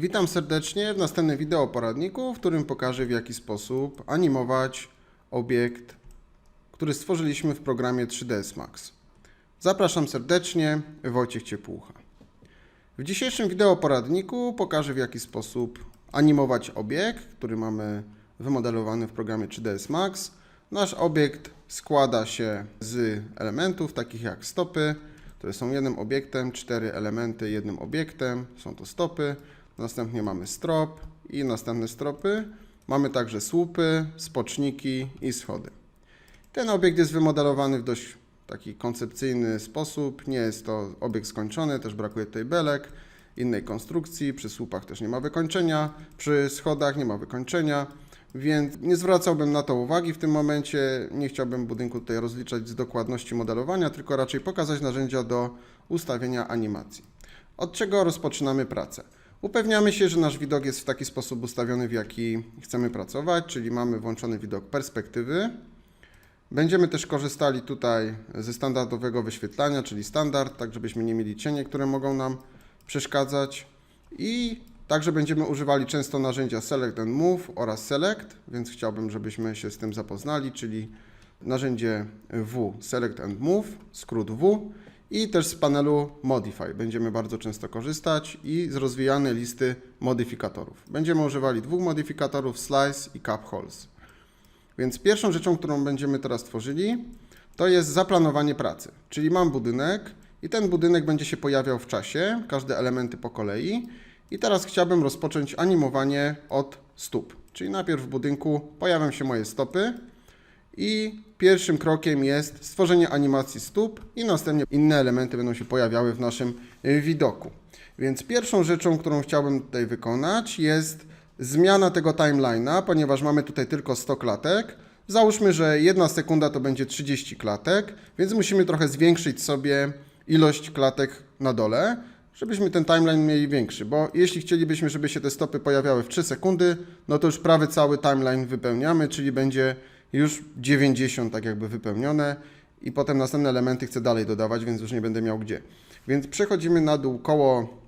Witam serdecznie w następnym wideo poradniku, w którym pokażę w jaki sposób animować obiekt, który stworzyliśmy w programie 3ds Max. Zapraszam serdecznie, Wojciech Ciepłucha. W dzisiejszym wideo poradniku pokażę w jaki sposób animować obiekt, który mamy wymodelowany w programie 3ds Max. Nasz obiekt składa się z elementów takich jak stopy, które są jednym obiektem, cztery elementy jednym obiektem, są to stopy. Następnie mamy strop i następne stropy. Mamy także słupy, spoczniki i schody. Ten obiekt jest wymodelowany w dość taki koncepcyjny sposób. Nie jest to obiekt skończony, też brakuje tutaj belek, innej konstrukcji. Przy słupach też nie ma wykończenia, przy schodach nie ma wykończenia, więc nie zwracałbym na to uwagi w tym momencie. Nie chciałbym budynku tutaj rozliczać z dokładności modelowania, tylko raczej pokazać narzędzia do ustawienia animacji. Od czego rozpoczynamy pracę? Upewniamy się, że nasz widok jest w taki sposób ustawiony, w jaki chcemy pracować, czyli mamy włączony widok perspektywy. Będziemy też korzystali tutaj ze standardowego wyświetlania, czyli standard, tak żebyśmy nie mieli cienie, które mogą nam przeszkadzać. I także będziemy używali często narzędzia Select and Move oraz Select, więc chciałbym, żebyśmy się z tym zapoznali, czyli narzędzie W Select and Move, skrót W i też z panelu Modify. Będziemy bardzo często korzystać i z rozwijanej listy modyfikatorów. Będziemy używali dwóch modyfikatorów Slice i Cap Holes. Więc pierwszą rzeczą, którą będziemy teraz tworzyli, to jest zaplanowanie pracy. Czyli mam budynek i ten budynek będzie się pojawiał w czasie, każde elementy po kolei. I teraz chciałbym rozpocząć animowanie od stóp. Czyli najpierw w budynku pojawią się moje stopy i pierwszym krokiem jest stworzenie animacji stóp i następnie inne elementy będą się pojawiały w naszym y, widoku. Więc pierwszą rzeczą, którą chciałbym tutaj wykonać jest zmiana tego timeline'a, ponieważ mamy tutaj tylko 100 klatek. Załóżmy, że jedna sekunda to będzie 30 klatek, więc musimy trochę zwiększyć sobie ilość klatek na dole, żebyśmy ten timeline mieli większy, bo jeśli chcielibyśmy, żeby się te stopy pojawiały w 3 sekundy, no to już prawie cały timeline wypełniamy, czyli będzie już 90 tak jakby wypełnione i potem następne elementy chcę dalej dodawać, więc już nie będę miał gdzie. Więc przechodzimy na dół koło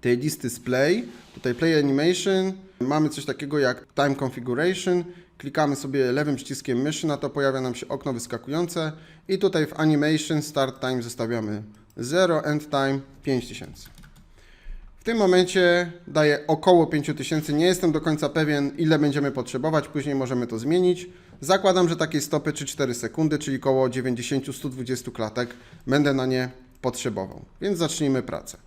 tej listy z play, tutaj play animation, mamy coś takiego jak time configuration, klikamy sobie lewym przyciskiem myszy, na to pojawia nam się okno wyskakujące i tutaj w animation start time zostawiamy 0, end time 5000. W tym momencie daje około 5000, nie jestem do końca pewien ile będziemy potrzebować, później możemy to zmienić. Zakładam, że takiej stopy 3-4 sekundy, czyli około 90-120 klatek będę na nie potrzebował, więc zacznijmy pracę.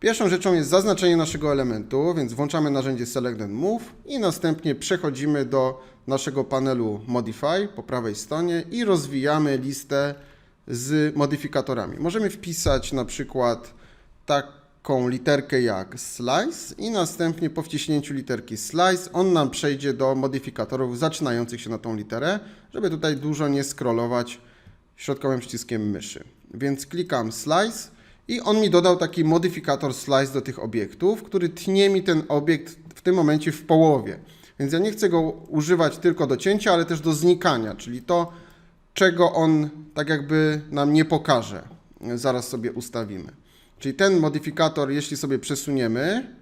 Pierwszą rzeczą jest zaznaczenie naszego elementu, więc włączamy narzędzie Select and Move i następnie przechodzimy do naszego panelu Modify po prawej stronie i rozwijamy listę z modyfikatorami. Możemy wpisać na przykład taką literkę jak slice i następnie po wciśnięciu literki slice on nam przejdzie do modyfikatorów zaczynających się na tą literę, żeby tutaj dużo nie scrollować środkowym przyciskiem myszy. Więc klikam slice i on mi dodał taki modyfikator slice do tych obiektów, który tnie mi ten obiekt w tym momencie w połowie. Więc ja nie chcę go używać tylko do cięcia, ale też do znikania, czyli to, czego on tak jakby nam nie pokaże. Zaraz sobie ustawimy. Czyli ten modyfikator, jeśli sobie przesuniemy,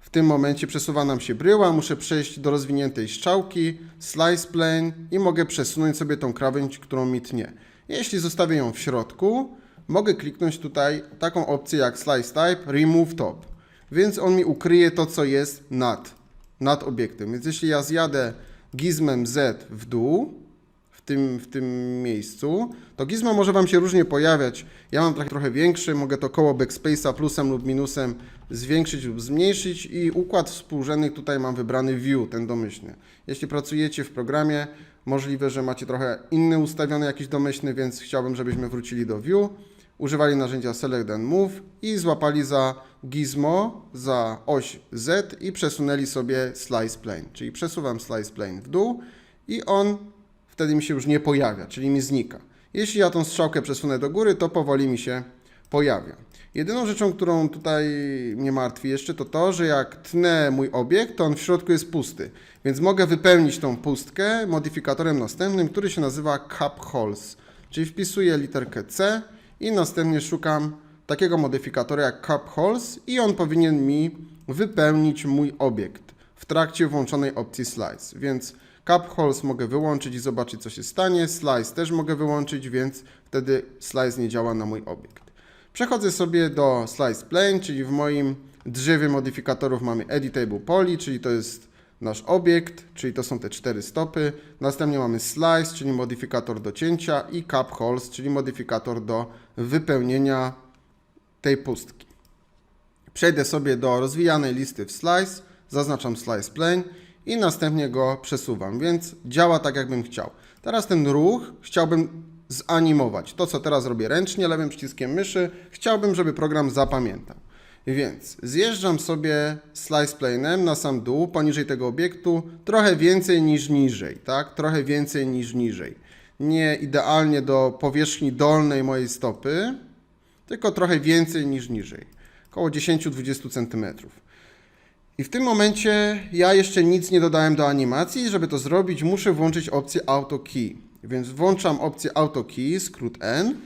w tym momencie przesuwa nam się bryła, muszę przejść do rozwiniętej strzałki, slice plane i mogę przesunąć sobie tą krawędź, którą mi tnie. Jeśli zostawię ją w środku, mogę kliknąć tutaj taką opcję jak Slice Type, Remove Top. Więc on mi ukryje to, co jest nad, nad obiektem. Więc jeśli ja zjadę gizmem Z w dół, tym, w tym miejscu, to gizmo może Wam się różnie pojawiać. Ja mam trochę, większy, mogę to koło backspace'a plusem lub minusem zwiększyć lub zmniejszyć i układ współrzędnych tutaj mam wybrany View, ten domyślny. Jeśli pracujecie w programie, możliwe, że macie trochę inny ustawiony jakiś domyślny, więc chciałbym, żebyśmy wrócili do View używali narzędzia Select and Move i złapali za gizmo, za oś Z i przesunęli sobie Slice Plane. Czyli przesuwam Slice Plane w dół i on wtedy mi się już nie pojawia, czyli mi znika. Jeśli ja tą strzałkę przesunę do góry, to powoli mi się pojawia. Jedyną rzeczą, którą tutaj mnie martwi jeszcze, to to, że jak tnę mój obiekt, to on w środku jest pusty. Więc mogę wypełnić tą pustkę modyfikatorem następnym, który się nazywa Cap Holes. Czyli wpisuję literkę C i następnie szukam takiego modyfikatora jak Cup Holes i on powinien mi wypełnić mój obiekt w trakcie włączonej opcji Slice. Więc Cup Holes mogę wyłączyć i zobaczyć co się stanie. Slice też mogę wyłączyć, więc wtedy Slice nie działa na mój obiekt. Przechodzę sobie do Slice Plane, czyli w moim drzewie modyfikatorów mamy Editable Poly, czyli to jest nasz obiekt, czyli to są te cztery stopy. Następnie mamy Slice, czyli modyfikator do cięcia i Cup Holes, czyli modyfikator do wypełnienia tej pustki. Przejdę sobie do rozwijanej listy w Slice, zaznaczam Slice Plane i następnie go przesuwam, więc działa tak jakbym chciał. Teraz ten ruch chciałbym zanimować. To co teraz robię ręcznie, lewym przyciskiem myszy, chciałbym, żeby program zapamiętał. Więc zjeżdżam sobie slice plane'em na sam dół, poniżej tego obiektu, trochę więcej niż niżej, tak? Trochę więcej niż niżej. Nie idealnie do powierzchni dolnej mojej stopy, tylko trochę więcej niż niżej. Około 10-20 cm. I w tym momencie ja jeszcze nic nie dodałem do animacji. Żeby to zrobić, muszę włączyć opcję Auto Key. Więc włączam opcję Auto Key, skrót N.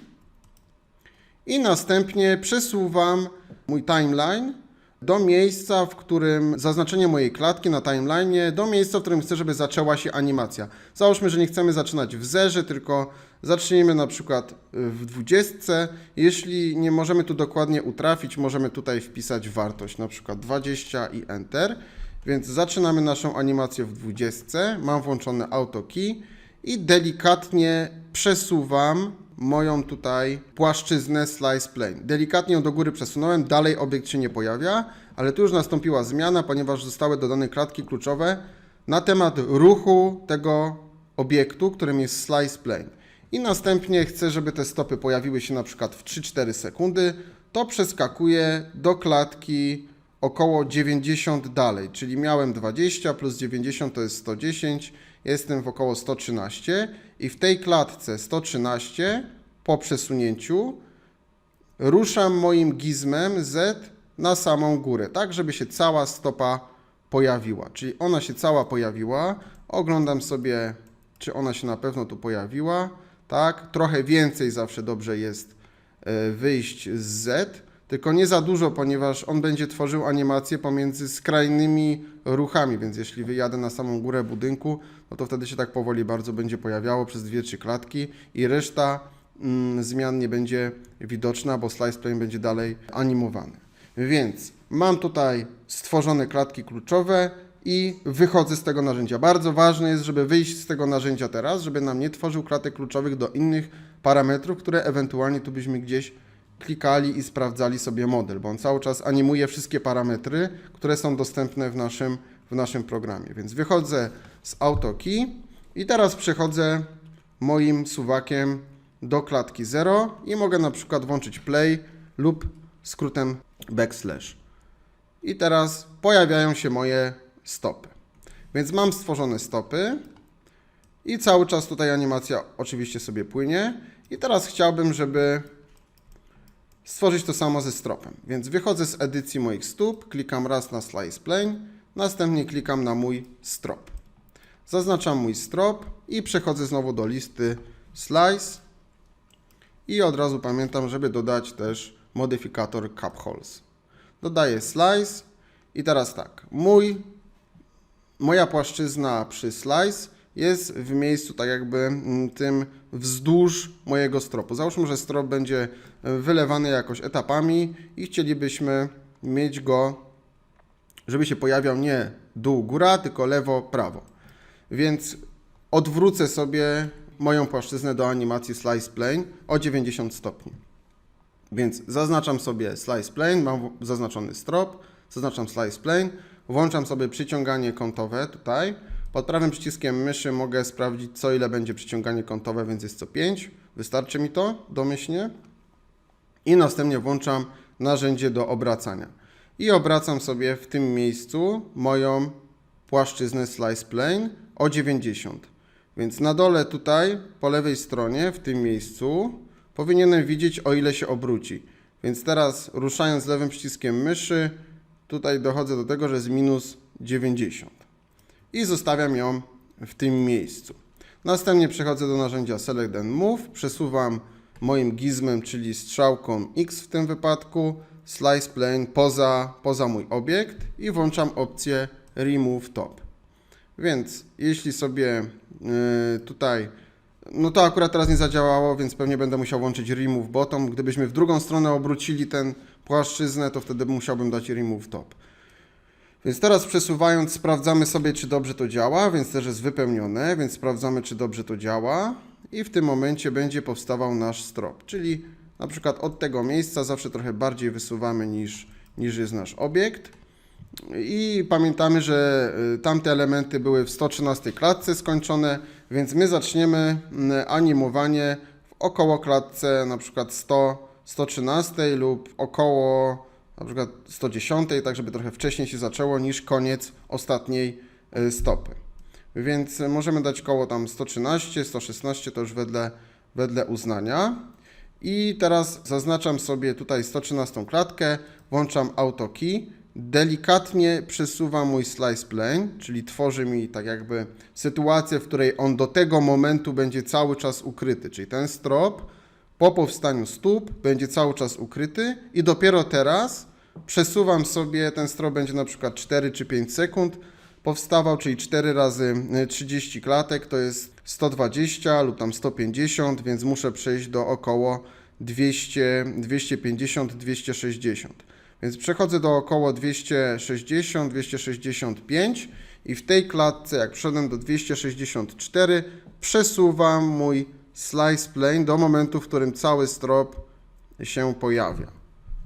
I następnie przesuwam mój timeline do miejsca, w którym zaznaczenie mojej klatki na timeline, do miejsca, w którym chcę, żeby zaczęła się animacja. Załóżmy, że nie chcemy zaczynać w zerze, tylko zaczniemy na przykład w 20. Jeśli nie możemy tu dokładnie utrafić, możemy tutaj wpisać wartość, na przykład 20 i Enter. Więc zaczynamy naszą animację w 20. Mam włączone auto key i delikatnie przesuwam moją tutaj płaszczyznę slice plane. Delikatnie ją do góry przesunąłem, dalej obiekt się nie pojawia, ale tu już nastąpiła zmiana, ponieważ zostały dodane klatki kluczowe na temat ruchu tego obiektu, którym jest slice plane. I następnie chcę, żeby te stopy pojawiły się na przykład w 3-4 sekundy, to przeskakuję do klatki około 90 dalej, czyli miałem 20 plus 90 to jest 110, jestem w około 113 i w tej klatce 113 po przesunięciu ruszam moim gizmem Z na samą górę, tak żeby się cała stopa pojawiła. Czyli ona się cała pojawiła, oglądam sobie, czy ona się na pewno tu pojawiła, tak, trochę więcej zawsze dobrze jest e, wyjść z Z, tylko nie za dużo, ponieważ on będzie tworzył animację pomiędzy skrajnymi ruchami, więc jeśli wyjadę na samą górę budynku, no to wtedy się tak powoli bardzo będzie pojawiało przez dwie, trzy klatki i reszta mm, zmian nie będzie widoczna, bo slice plane będzie dalej animowany. Więc mam tutaj stworzone klatki kluczowe i wychodzę z tego narzędzia. Bardzo ważne jest, żeby wyjść z tego narzędzia teraz, żeby nam nie tworzył klatek kluczowych do innych parametrów, które ewentualnie tu byśmy gdzieś klikali i sprawdzali sobie model, bo on cały czas animuje wszystkie parametry, które są dostępne w naszym, w naszym programie. Więc wychodzę z AutoKey i teraz przechodzę moim suwakiem do klatki 0 i mogę na przykład włączyć play lub skrótem backslash. I teraz pojawiają się moje stopy. Więc mam stworzone stopy i cały czas tutaj animacja oczywiście sobie płynie. I teraz chciałbym, żeby stworzyć to samo ze stropem. Więc wychodzę z edycji moich stóp, klikam raz na Slice Plane, następnie klikam na mój strop. Zaznaczam mój strop i przechodzę znowu do listy Slice i od razu pamiętam, żeby dodać też modyfikator Cup Holes. Dodaję Slice i teraz tak, mój, moja płaszczyzna przy Slice jest w miejscu tak jakby mm, tym wzdłuż mojego stropu. Załóżmy, że strop będzie wylewany jakoś etapami i chcielibyśmy mieć go, żeby się pojawiał nie dół, góra, tylko lewo, prawo. Więc odwrócę sobie moją płaszczyznę do animacji Slice Plane o 90 stopni. Więc zaznaczam sobie Slice Plane, mam zaznaczony strop, zaznaczam Slice Plane, włączam sobie przyciąganie kątowe tutaj. Pod prawym przyciskiem myszy mogę sprawdzić, co ile będzie przyciąganie kątowe, więc jest co 5. Wystarczy mi to domyślnie. I następnie włączam narzędzie do obracania. I obracam sobie w tym miejscu moją płaszczyznę Slice Plane o 90. Więc na dole tutaj, po lewej stronie, w tym miejscu, powinienem widzieć, o ile się obróci. Więc teraz ruszając lewym przyciskiem myszy, tutaj dochodzę do tego, że jest minus 90. I zostawiam ją w tym miejscu. Następnie przechodzę do narzędzia Select and Move, przesuwam moim gizmem, czyli strzałką X w tym wypadku, slice plane poza, poza mój obiekt i włączam opcję remove top. Więc jeśli sobie yy, tutaj, no to akurat teraz nie zadziałało, więc pewnie będę musiał włączyć remove bottom. Gdybyśmy w drugą stronę obrócili ten płaszczyznę, to wtedy musiałbym dać remove top. Więc teraz przesuwając, sprawdzamy sobie, czy dobrze to działa, więc też jest wypełnione, więc sprawdzamy, czy dobrze to działa i w tym momencie będzie powstawał nasz strop, czyli na przykład od tego miejsca zawsze trochę bardziej wysuwamy niż, niż jest nasz obiekt. I pamiętamy, że y, tamte elementy były w 113 klatce skończone, więc my zaczniemy mm, animowanie w około klatce na przykład 100, 113 lub około na przykład 110, tak żeby trochę wcześniej się zaczęło niż koniec ostatniej y, stopy. Więc możemy dać koło tam 113, 116 to już wedle, wedle uznania. I teraz zaznaczam sobie tutaj 113 klatkę, włączam auto key, delikatnie przesuwam mój slice plane, czyli tworzy mi tak jakby sytuację, w której on do tego momentu będzie cały czas ukryty, czyli ten strop po powstaniu stóp będzie cały czas ukryty i dopiero teraz przesuwam sobie, ten strop będzie na przykład 4 czy 5 sekund powstawał, czyli 4 razy y, 30 klatek to jest 120 lub tam 150, więc muszę przejść do około 200, 250, 260. Więc przechodzę do około 260, 265 i w tej klatce, jak przeszedłem do 264, przesuwam mój slice plane do momentu, w którym cały strop się pojawia.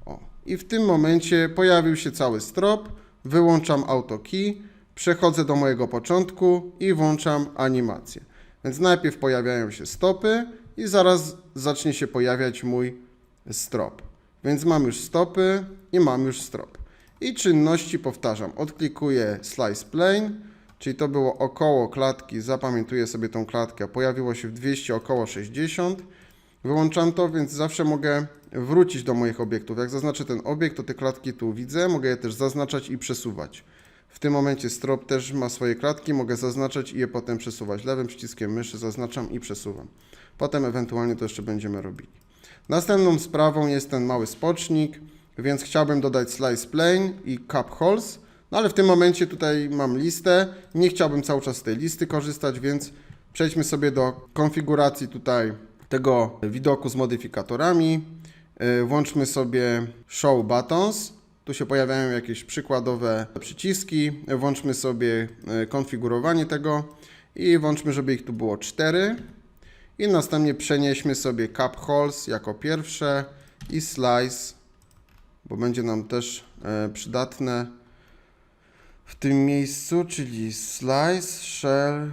O. I w tym momencie pojawił się cały strop, wyłączam auto key, przechodzę do mojego początku i włączam animację. Więc najpierw pojawiają się stopy i zaraz zacznie się pojawiać mój strop. Więc mam już stopy i mam już strop. I czynności powtarzam. Odklikuję slice plane, czyli to było około klatki, zapamiętuję sobie tą klatkę, pojawiło się w 200 około 60. Wyłączam to, więc zawsze mogę wrócić do moich obiektów. Jak zaznaczę ten obiekt, to te klatki tu widzę, mogę je też zaznaczać i przesuwać. W tym momencie strop też ma swoje klatki, mogę zaznaczać i je potem przesuwać. Lewym przyciskiem myszy zaznaczam i przesuwam. Potem ewentualnie to jeszcze będziemy robili. Następną sprawą jest ten mały spocznik, więc chciałbym dodać slice plane i cup holes, no ale w tym momencie tutaj mam listę, nie chciałbym cały czas z tej listy korzystać, więc przejdźmy sobie do konfiguracji tutaj tego widoku z modyfikatorami. Yy, Włączmy sobie show buttons. Tu się pojawiają jakieś przykładowe przyciski. Włączmy sobie yy, konfigurowanie tego i włączmy, żeby ich tu było 4. I następnie przenieśmy sobie cup holes jako pierwsze i slice, bo będzie nam też e, przydatne w tym miejscu, czyli slice, shell,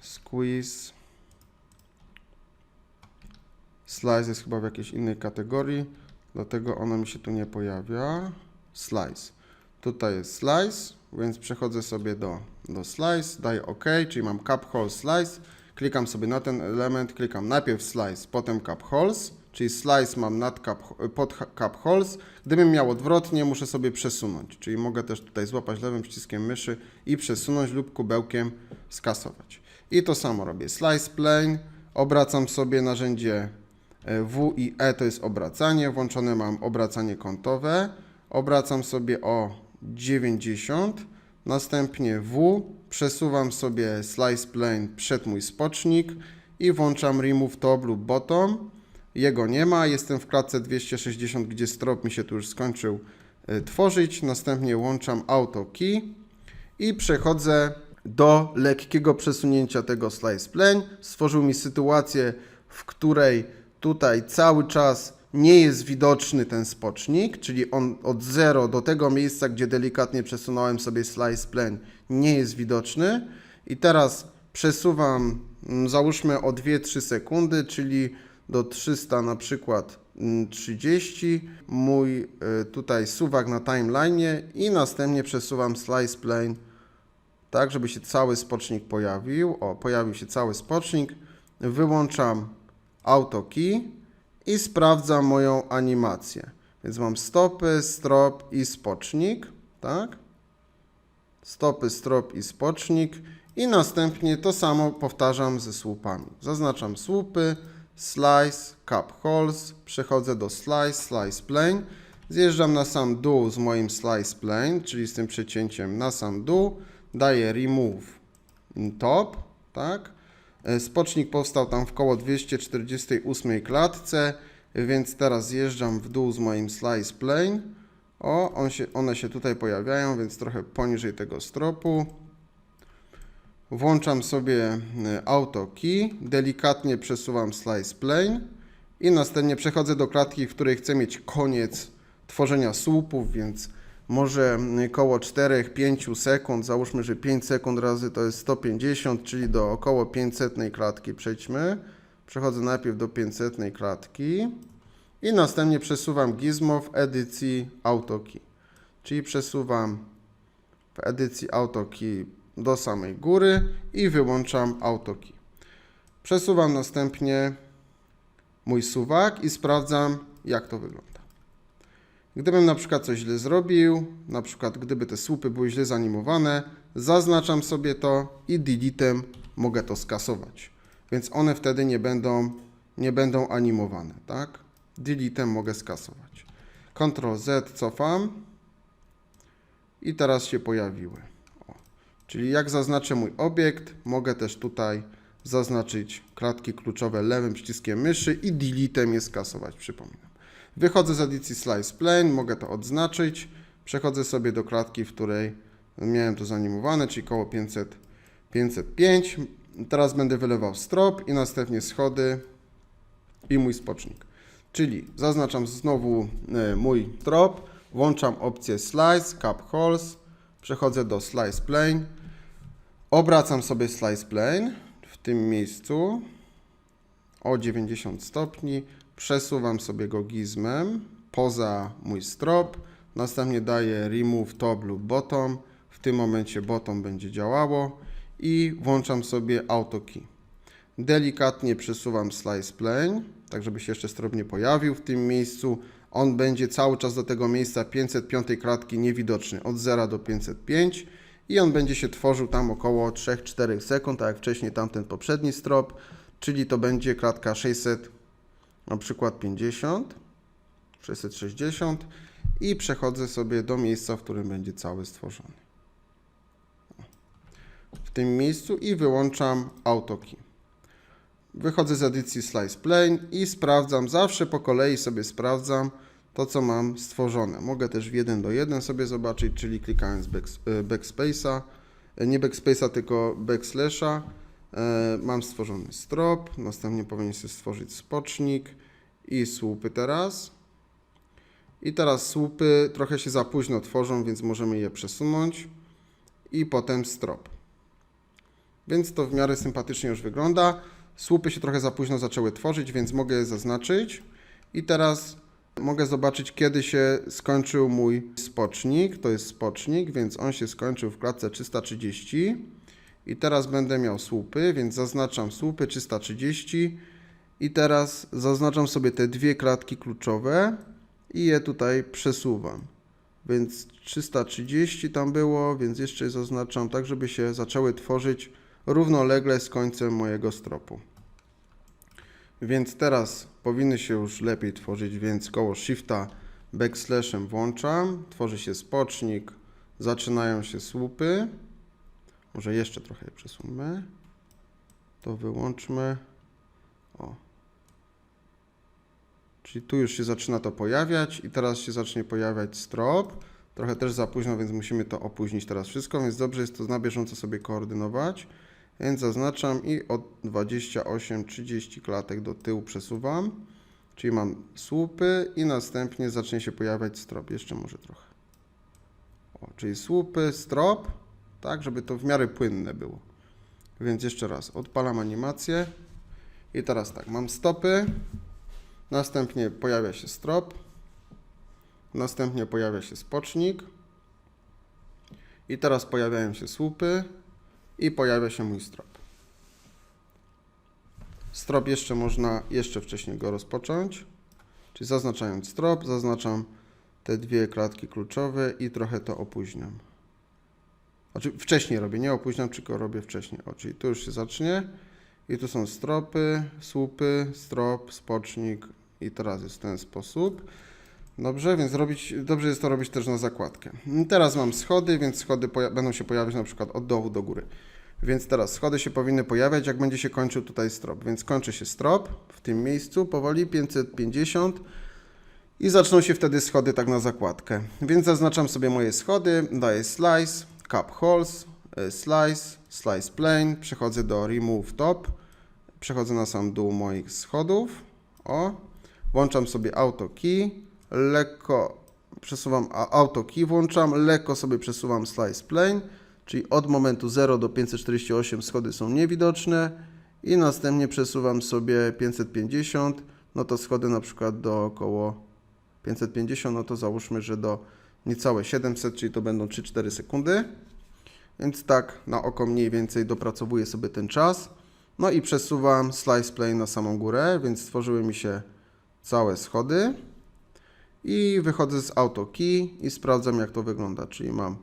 squeeze. Slice jest chyba w jakiejś innej kategorii, dlatego ona mi się tu nie pojawia. Slice. Tutaj jest slice, więc przechodzę sobie do, do slice, daję OK, czyli mam cup hole slice. Klikam sobie na ten element, klikam najpierw slice, potem cup holes, czyli slice mam nad pod cup holes. Gdybym miał odwrotnie, muszę sobie przesunąć, czyli mogę też tutaj złapać lewym przyciskiem myszy i przesunąć lub kubełkiem skasować. I to samo robię. Slice plane, obracam sobie narzędzie e, W i E to jest obracanie, włączone mam obracanie kątowe, obracam sobie o 90, następnie W, przesuwam sobie slice plane przed mój spocznik i włączam remove top lub bottom. Jego nie ma, jestem w klatce 260, gdzie strop mi się tu już skończył y, tworzyć. Następnie włączam auto key i przechodzę do lekkiego przesunięcia tego slice plane. Stworzył mi sytuację, w której tutaj cały czas nie jest widoczny ten spocznik, czyli on od 0 do tego miejsca, gdzie delikatnie przesunąłem sobie slice plane, nie jest widoczny. I teraz przesuwam, mm, załóżmy o 2-3 sekundy, czyli do 300 na przykład mm, 30, mój y, tutaj suwak na timeline i następnie przesuwam slice plane tak, żeby się cały spocznik pojawił. O, pojawił się cały spocznik. Wyłączam auto key i sprawdzam moją animację. Więc mam stopy, strop i spocznik, tak? Stopy, strop i spocznik i następnie to samo powtarzam ze słupami. Zaznaczam słupy, slice, cap holes, przechodzę do slice, slice plane, zjeżdżam na sam dół z moim slice plane, czyli z tym przecięciem na sam dół, daję remove top, tak? E, Spocznik powstał tam w koło 248 klatce, więc teraz zjeżdżam w dół z moim slice plane. O, on się, one się tutaj pojawiają, więc trochę poniżej tego stropu. Włączam sobie e, auto key, delikatnie przesuwam slice plane i następnie przechodzę do klatki, w której chcę mieć koniec tworzenia słupów, więc może mm, koło 4-5 sekund, załóżmy, że 5 sekund razy to jest 150, czyli do około 500 klatki przejdźmy. Przechodzę najpierw do 500 klatki i następnie przesuwam gizmo w edycji AutoKey. Czyli przesuwam w edycji AutoKey do samej góry i wyłączam AutoKey. Przesuwam następnie mój suwak i sprawdzam jak to wygląda. Gdybym na przykład coś źle zrobił, na przykład gdyby te słupy były źle zanimowane, zaznaczam sobie to i deletem mogę to skasować. Więc one wtedy nie będą, nie będą animowane, tak? Deletem mogę skasować. Ctrl Z cofam i teraz się pojawiły. Czyli jak zaznaczę mój obiekt, mogę też tutaj zaznaczyć klatki kluczowe lewym przyciskiem myszy i deletem je skasować, przypominam. Wychodzę z edycji Slice Plane, mogę to odznaczyć. Przechodzę sobie do klatki, w której miałem to zanimowane, czyli koło 500, 505. Teraz będę wylewał strop i następnie schody i mój spocznik. Czyli zaznaczam znowu e, mój trop, włączam opcję Slice, Cap Holes, przechodzę do Slice Plane, obracam sobie Slice Plane w tym miejscu. O 90 stopni, przesuwam sobie go gizmem poza mój strop, następnie daję remove top lub bottom, w tym momencie bottom będzie działało. I włączam sobie auto key. Delikatnie przesuwam slice plane, tak żeby się jeszcze strop nie pojawił w tym miejscu. On będzie cały czas do tego miejsca 505 klatki niewidoczny od 0 do 505 i on będzie się tworzył tam około 3-4 sekund, tak jak wcześniej tamten poprzedni strop, czyli to będzie klatka 600 na przykład 50, 660 i przechodzę sobie do miejsca, w którym będzie cały stworzony. W tym miejscu i wyłączam AutoKey. Wychodzę z edycji Slice Plane i sprawdzam, zawsze po kolei sobie sprawdzam to, co mam stworzone. Mogę też w 1 do 1 sobie zobaczyć, czyli klikając e, backspace'a, e, nie backspace'a, tylko backslasha. E, Mam stworzony strop, następnie powinien się stworzyć spocznik i słupy teraz. I teraz słupy trochę się za późno tworzą, więc możemy je przesunąć i potem strop. Więc to w miarę sympatycznie już wygląda. Słupy się trochę za późno zaczęły tworzyć, więc mogę je zaznaczyć. I teraz mogę zobaczyć, kiedy się skończył mój spocznik. To jest spocznik, więc on się skończył w klatce 330. I teraz będę miał słupy, więc zaznaczam słupy 330. I teraz zaznaczam sobie te dwie klatki kluczowe i je tutaj przesuwam. Więc 330 tam było, więc jeszcze je zaznaczam tak, żeby się zaczęły tworzyć równolegle z końcem mojego stropu. Więc teraz powinny się już lepiej tworzyć, więc koło Shifta backslashem włączam, tworzy się spocznik, zaczynają się słupy. Może jeszcze trochę je przesuńmy. To wyłączmy. O. Czyli tu już się zaczyna to pojawiać i teraz się zacznie pojawiać strop. Trochę też za późno, więc musimy to opóźnić teraz wszystko, więc dobrze jest to na bieżąco sobie koordynować. Więc zaznaczam i od 28-30 klatek do tyłu przesuwam. Czyli mam słupy i następnie zacznie się pojawiać strop. Jeszcze może trochę. O, czyli słupy, strop, tak, żeby to w miarę płynne było. Więc jeszcze raz, odpalam animację. I teraz tak, mam stopy, następnie pojawia się strop, następnie pojawia się spocznik i teraz pojawiają się słupy i pojawia się mój strop. Strop jeszcze można jeszcze wcześniej go rozpocząć, czyli zaznaczając strop, zaznaczam te dwie klatki kluczowe i trochę to opóźniam. Znaczy wcześniej robię, nie opóźniam, tylko robię wcześniej. O, czyli tu już się zacznie I tu są stropy, słupy, strop, spocznik i teraz jest w ten sposób. Dobrze, więc robić, dobrze jest to robić też na zakładkę. Teraz mam schody, więc schody będą się pojawiać na przykład od dołu do góry. Więc teraz schody się powinny pojawiać, jak będzie się kończył tutaj strop. Więc kończy się strop w tym miejscu, powoli 550 i zaczną się wtedy schody tak na zakładkę. Więc zaznaczam sobie moje schody, daję slice, cap holes, y, slice, slice plane, przechodzę do remove top, przechodzę na sam dół moich schodów, o, włączam sobie auto key, lekko przesuwam auto key, włączam, lekko sobie przesuwam slice plane, czyli od momentu 0 do 548 schody są niewidoczne i następnie przesuwam sobie 550, no to schody na przykład do około 550, no to załóżmy, że do niecałe 700, czyli to będą 3-4 sekundy. Więc tak na oko mniej więcej dopracowuję sobie ten czas. No i przesuwam slice plane na samą górę, więc stworzyły mi się całe schody. I wychodzę z auto key i sprawdzam jak to wygląda, czyli mam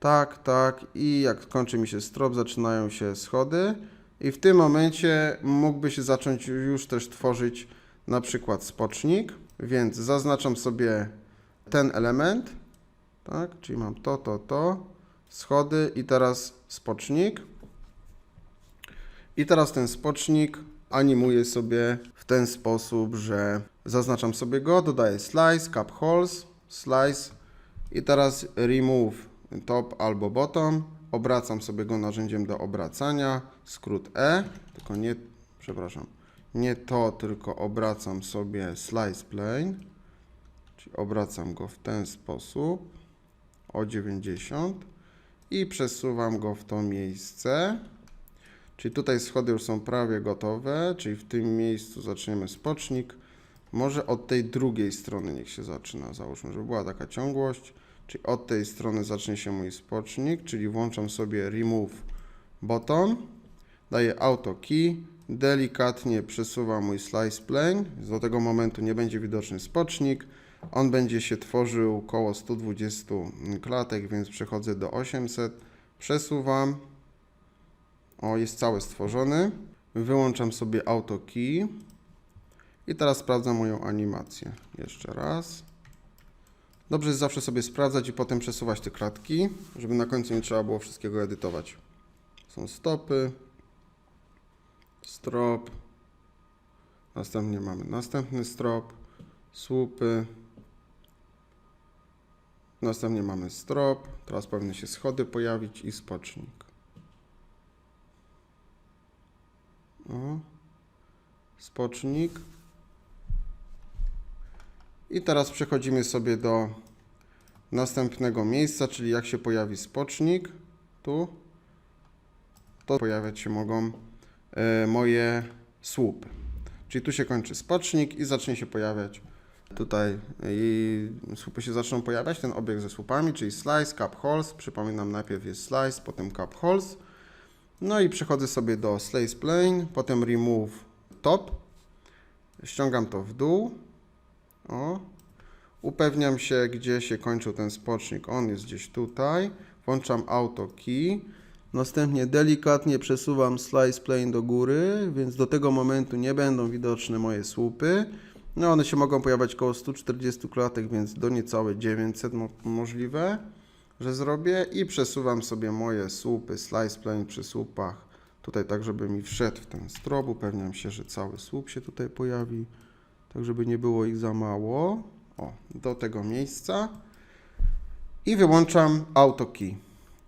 tak, tak i jak kończy mi się strop, zaczynają się schody. I w tym momencie mógłby się zacząć już też tworzyć na przykład spocznik, więc zaznaczam sobie ten element, tak, czyli mam to, to, to, schody i teraz spocznik. I teraz ten spocznik animuję sobie w ten sposób, że zaznaczam sobie go, dodaję slice, cap holes, slice i teraz remove top albo bottom. Obracam sobie go narzędziem do obracania, skrót E, tylko nie, przepraszam, nie to, tylko obracam sobie slice plane, czyli obracam go w ten sposób o 90 i przesuwam go w to miejsce. Czyli tutaj schody już są prawie gotowe, czyli w tym miejscu zaczniemy spocznik. Może od tej drugiej strony niech się zaczyna. Załóżmy, żeby była taka ciągłość. Czyli od tej strony zacznie się mój spocznik, czyli włączam sobie remove bottom, daję auto key, delikatnie przesuwam mój slice plane. Do tego momentu nie będzie widoczny spocznik. On będzie się tworzył około 120 klatek, więc przechodzę do 800, przesuwam. O, jest cały stworzony. Wyłączam sobie auto key. I teraz sprawdzam moją animację. Jeszcze raz. Dobrze jest zawsze sobie sprawdzać i potem przesuwać te klatki, żeby na końcu nie trzeba było wszystkiego edytować. Są stopy, strop, następnie mamy następny strop, słupy, następnie mamy strop, teraz powinny się schody pojawić i spocznik. O, spocznik. I teraz przechodzimy sobie do następnego miejsca, czyli jak się pojawi spocznik, tu, to pojawiać się mogą e, moje słupy. Czyli tu się kończy spocznik i zacznie się pojawiać tutaj i słupy się zaczną pojawiać, ten obiekt ze słupami, czyli slice, cap holes, przypominam najpierw jest slice, potem cap holes. No i przechodzę sobie do slice plane, potem remove top, ściągam to w dół, o. Upewniam się, gdzie się kończył ten spocznik. On jest gdzieś tutaj. Włączam auto key. Następnie delikatnie przesuwam slice plane do góry, więc do tego momentu nie będą widoczne moje słupy. No one się mogą pojawiać około 140 klatek, więc do niecałe 900 mo możliwe, że zrobię. I przesuwam sobie moje słupy, slice plane przy słupach. Tutaj tak, żeby mi wszedł w ten strop. Upewniam się, że cały słup się tutaj pojawi tak żeby nie było ich za mało. O, do tego miejsca. I wyłączam auto key.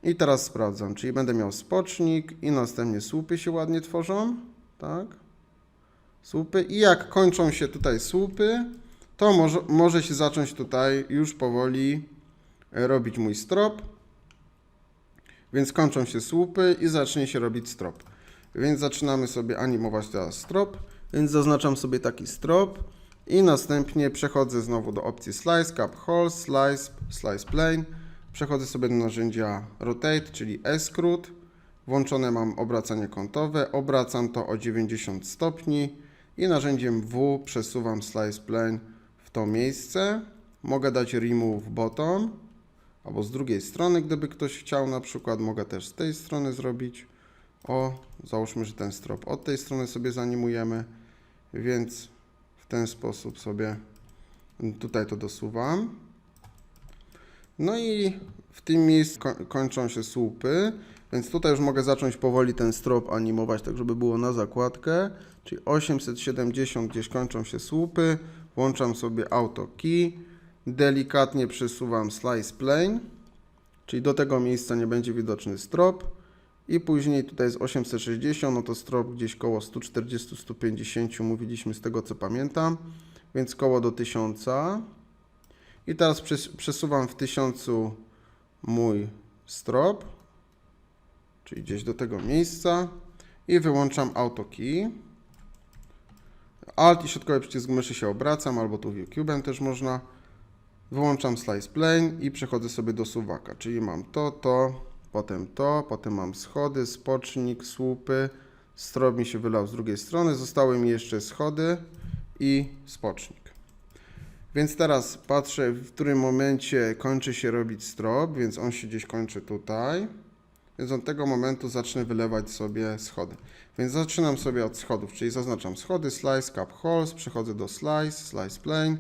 I teraz sprawdzam, czyli będę miał spocznik i następnie słupy się ładnie tworzą, tak? Słupy i jak kończą się tutaj słupy, to może, może się zacząć tutaj już powoli e, robić mój strop. Więc kończą się słupy i zacznie się robić strop. Więc zaczynamy sobie animować teraz strop. Więc zaznaczam sobie taki strop i następnie przechodzę znowu do opcji Slice, Cap Hole, Slice, Slice Plane. Przechodzę sobie do narzędzia Rotate, czyli E-skrót. Włączone mam obracanie kątowe, obracam to o 90 stopni i narzędziem W przesuwam Slice Plane w to miejsce. Mogę dać Remove Bottom albo z drugiej strony, gdyby ktoś chciał na przykład, mogę też z tej strony zrobić. O, załóżmy, że ten strop od tej strony sobie zanimujemy, więc ten sposób sobie tutaj to dosuwam. No i w tym miejscu ko- kończą się słupy, więc tutaj już mogę zacząć powoli ten strop animować, tak żeby było na zakładkę. Czyli 870 gdzieś kończą się słupy, włączam sobie auto key, delikatnie przesuwam slice plane, czyli do tego miejsca nie będzie widoczny strop. I później tutaj jest 860, no to strop gdzieś koło 140-150 mówiliśmy z tego co pamiętam, więc koło do 1000. I teraz przes- przesuwam w 1000 mój strop, czyli gdzieś do tego miejsca i wyłączam auto key. Alt i środkowy przycisk myszy się obracam, albo tu view cubem też można. Wyłączam slice plane i przechodzę sobie do suwaka, czyli mam to, to, potem to, potem mam schody, spocznik, słupy, strop mi się wylał z drugiej strony, zostały mi jeszcze schody i spocznik. Więc teraz patrzę, w którym momencie kończy się robić strop, więc on się gdzieś kończy tutaj. Więc od tego momentu zacznę wylewać sobie schody. Więc zaczynam sobie od schodów, czyli zaznaczam schody, slice, cap holes, przechodzę do slice, slice plane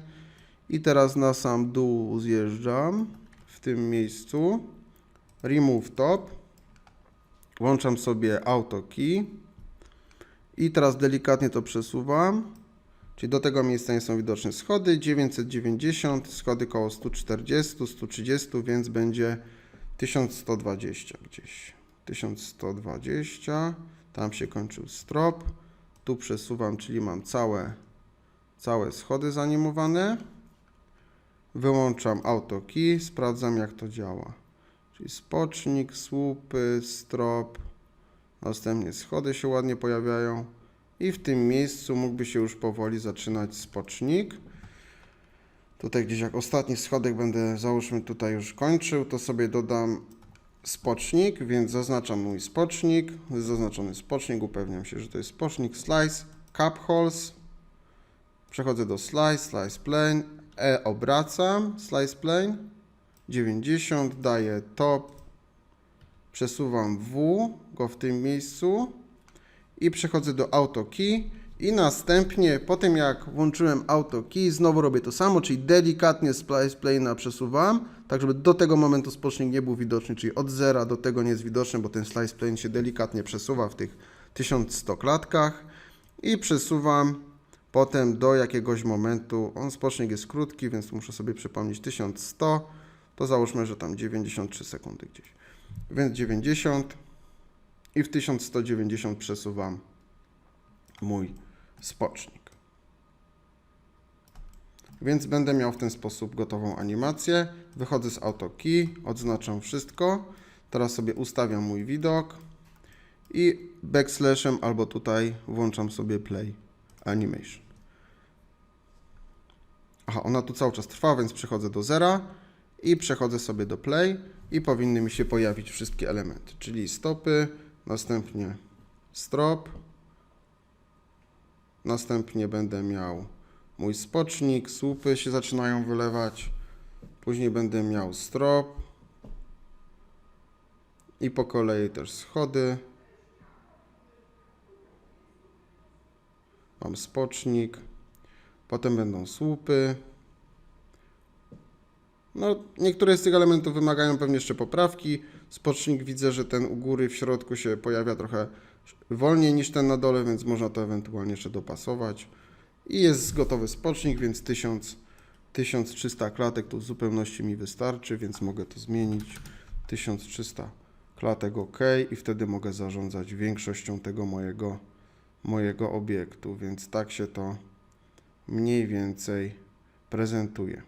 i teraz na sam dół zjeżdżam w tym miejscu. Remove top. Włączam sobie auto key i teraz delikatnie to przesuwam. Czyli do tego miejsca nie są widoczne schody. 990, schody koło 140, 130, więc będzie 1120 gdzieś. 1120, tam się kończył strop. Tu przesuwam, czyli mam całe, całe schody zanimowane. Wyłączam auto key, sprawdzam jak to działa. Czyli spocznik, słupy, strop, następnie schody się ładnie pojawiają. I w tym miejscu mógłby się już powoli zaczynać spocznik. Tutaj gdzieś jak ostatni schodek będę, załóżmy tutaj już kończył, to sobie dodam spocznik, więc zaznaczam mój spocznik. Zaznaczony spocznik, upewniam się, że to jest spocznik. Slice, cap holes. Przechodzę do slice, slice plane. E obracam, slice plane. 90, daję top. Przesuwam W, go w tym miejscu i przechodzę do auto key i następnie po tym jak włączyłem auto key znowu robię to samo, czyli delikatnie splice plane'a przesuwam, tak żeby do tego momentu spocznik nie był widoczny, czyli od zera do tego nie jest widoczny, bo ten slice plane się delikatnie przesuwa w tych 1100 klatkach i przesuwam potem do jakiegoś momentu, on spocznik jest krótki, więc muszę sobie przypomnieć 1100, to załóżmy, że tam 93 sekundy gdzieś, więc 90 i w 1190 przesuwam mój spocznik. Więc będę miał w ten sposób gotową animację. Wychodzę z auto key, odznaczam wszystko. Teraz sobie ustawiam mój widok i backslashem albo tutaj włączam sobie play animation. Aha, ona tu cały czas trwa, więc przechodzę do zera i przechodzę sobie do play i powinny mi się pojawić wszystkie elementy, czyli stopy, następnie strop, następnie będę miał mój spocznik, słupy się zaczynają wylewać, później będę miał strop i po kolei też schody. Mam spocznik, potem będą słupy. No, niektóre z tych elementów wymagają pewnie jeszcze poprawki. Spocznik widzę, że ten u góry w środku się pojawia trochę wolniej niż ten na dole, więc można to ewentualnie jeszcze dopasować. I jest gotowy spocznik, więc 1000, 1300 klatek to w zupełności mi wystarczy, więc mogę to zmienić. 1300 klatek OK i wtedy mogę zarządzać większością tego mojego, mojego obiektu, więc tak się to mniej więcej prezentuje.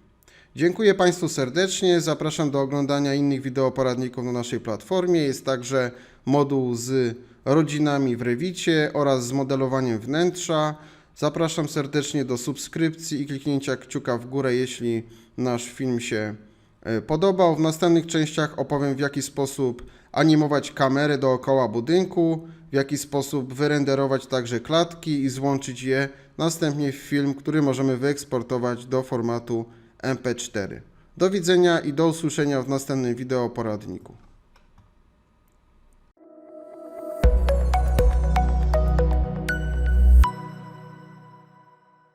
Dziękuję Państwu serdecznie. Zapraszam do oglądania innych wideoporadników na naszej platformie. Jest także moduł z rodzinami w Rewicie oraz z modelowaniem wnętrza. Zapraszam serdecznie do subskrypcji i kliknięcia kciuka w górę, jeśli nasz film się e, podobał. W następnych częściach opowiem, w jaki sposób animować kamery dookoła budynku, w jaki sposób wyrenderować także klatki i złączyć je następnie w film, który możemy wyeksportować do formatu MP4. Do widzenia i do usłyszenia w następnym wideo poradniku.